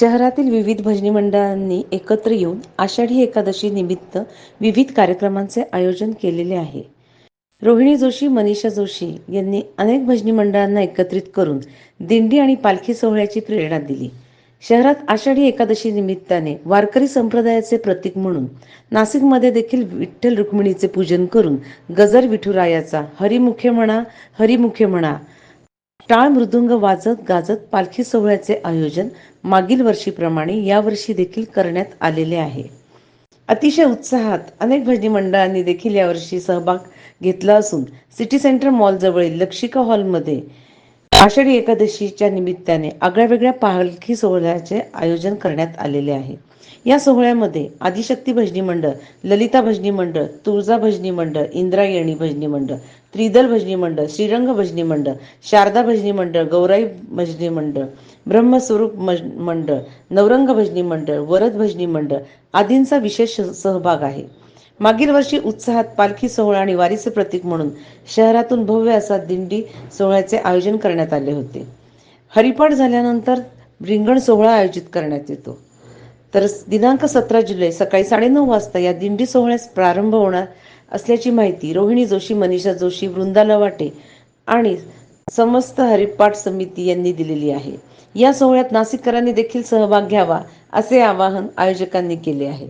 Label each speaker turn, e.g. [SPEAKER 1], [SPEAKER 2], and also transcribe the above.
[SPEAKER 1] शहरातील विविध भजनी मंडळांनी एकत्र येऊन आषाढी एकादशी निमित्त विविध कार्यक्रमांचे आयोजन केलेले आहे. रोहिणी जोशी मनीषा जोशी यांनी अनेक भजनी मंडळांना एकत्रित करून दिंडी आणि पालखी सोहळ्याची प्रेरणा दिली. शहरात आषाढी एकादशी निमित्ताने वारकरी संप्रदायाचे प्रतीक म्हणून नाशिकमध्ये देखील विठ्ठल रुक्मिणीचे पूजन करून गजर विठुरायाचा हरिमुखे म्हणा हरिमुखे म्हणा टाळ मृदुंग वाजत गाजत पालखी सोहळ्याचे आयोजन मागील वर्षीप्रमाणे यावर्षी देखील करण्यात आलेले आहे. अतिशय उत्साहात अनेक भजनी मंडळांनी देखील यावर्षी सहभाग घेतला असून सिटी सेंटर मॉल जवळील लक्षिका हॉलमध्ये आषाढी एकादशीच्या निमित्ताने आगळ्या वेगळ्या पालखी सोहळ्याचे आयोजन करण्यात आलेले आहे. या सोहळ्यामध्ये आदिशक्ती भजनी मंडळ ललिता भजनी मंडळ तुळजा भजनी मंडळ इंद्रायणी भजनी मंडळ त्रिदल भजनी मंडळ श्रीरंग भजनी मंडळ शारदा भजनी मंडळ गौराई भजनी मंडळ ब्रह्मस्वरूप मंडळ नवरंग भजनी मंडळ वरद भजनी मंडळ आदींचा विशेष सहभाग आहे. मागील वर्षी उत्साहात पालखी सोहळा आणि वारीचे प्रतीक म्हणून शहरातून भव्य असा दिंडी सोहळ्याचे आयोजन करण्यात आले होते. हरिपाठ झाल्यानंतर रिंगण सोहळा आयोजित करण्यात येतो. तर दिनांक सतरा जुलै सकाळी साडेनऊ वाजता या दिंडी सोहळ्यास प्रारंभ होणार असल्याची माहिती रोहिणी जोशी मनीषा जोशी वृंदा लवाटे आणि समस्त हरिपाठ समिती यांनी दिलेली आहे. या सोहळ्यात नाशिककरांनी देखील सहभाग घ्यावा असे आवाहन आयोजकांनी केले आहे.